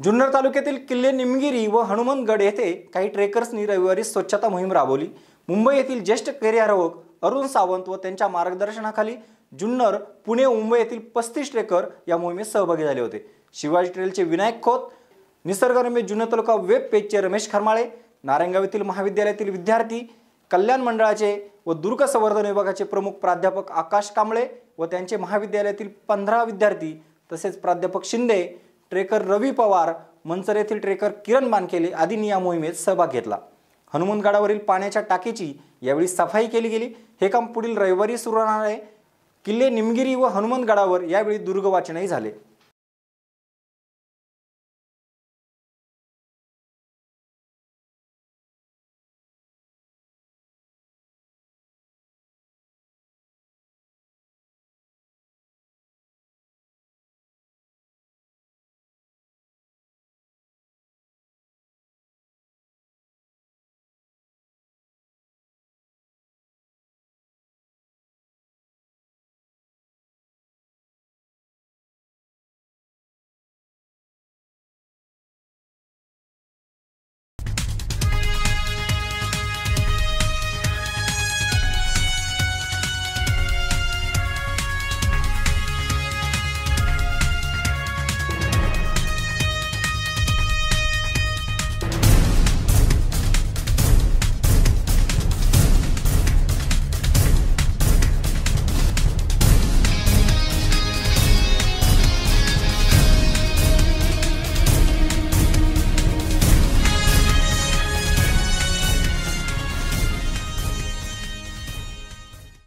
जुन्नर तालुक्यातील किल्ले निमगिरी व हनुमंतगड येथे काही ट्रेकर्सनी रविवारी स्वच्छता मोहीम राबवली. मुंबई येथील ज्येष्ठ कैर्यारोहक अरुण सावंत व त्यांच्या मार्गदर्शनाखाली जुन्नर पुणे मुंबई येथील पस्तीस ट्रेकर या मोहिमेत सहभागी झाले होते. शिवाजी ट्रेलचे विनायक खोत निसर्गरम्य जुन्नर तालुका वेब पेजचे रमेश खरमाळे नारायणगाव येथील महाविद्यालयातील विद्यार्थी कल्याण मंडळाचे व दुर्ग संवर्धन विभागाचे प्रमुख प्राध्यापक आकाश कांबळे व त्यांचे महाविद्यालयातील पंधरा विद्यार्थी तसेच प्राध्यापक शिंदे ट्रेकर रवी पवार मंचर येथील ट्रेकर किरण मानकेले आदींनी या मोहिमेत सहभाग घेतला. हनुमंतगडावरील पाण्याच्या टाकीची यावेळी सफाई केली गेली. हे काम पुढील रविवारी सुरू राहणार आहे. किल्ले निमगिरी व हनुमंतगडावर यावेळी दुर्गवाचनही झाले.